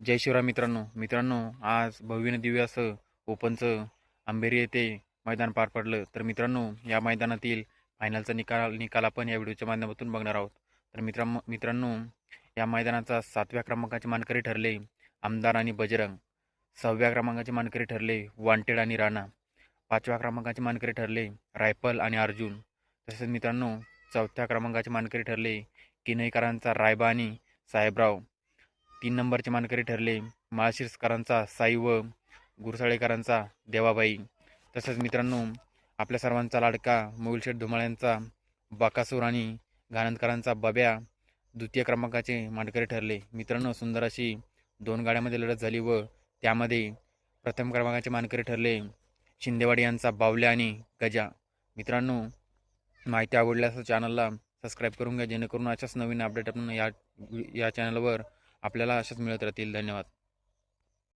जय शिवराय मित्रांनो. मित्रांनो आज भव्य दिव्य असं ओपनचं आंबेरी येथे मैदान पार पडलं. तर मित्रांनो या मैदानातील फायनलचा निकाल निकाल आपण या व्हिडिओच्या माध्यमातून बघणार आहोत. तर मित्रां मित्रांनो या मैदानाचा सातव्या क्रमांकाचे मानकरी ठरले आमदार आणि बजरंग. सहाव्या क्रमांकाचे मानकरी ठरले वांटेड आणि राणा. पाचव्या क्रमांकाचे मानकरी ठरले रायफल आणि अर्जुन. तसेच मित्रांनो चौथ्या क्रमांकाचे मानकरी ठरले किनईकरांचा रायबा आणि साहेबराव. तीन नंबरचे मानकरी ठरले. माळशिरसकरांचा साई व गुरसाळेकरांचा देवाबाई. तसंच मित्रांनो आपल्या सर्वांचा लाडका मोगलशेठ धुमाळ्यांचा बाकासूर आणि घाणंदकरांचा बब्या द्वितीय क्रमांकाचे मानकरी ठरले. मित्रांनो सुंदर अशी दोन गाड्यामध्ये लढत झाली व त्यामध्ये प्रथम क्रमांकाचे मानकरी ठरले. शिंदेवाडी यांचा बावल्या आणि गजा. मित्रांनो माहिती आवडल्यास चॅनलला सबस्क्राईब करून घ्या जेणेकरून अशाच नवीन अपडेट आपण या या चॅनलवर आपल्याला अशाच मिळत राहतील. धन्यवाद.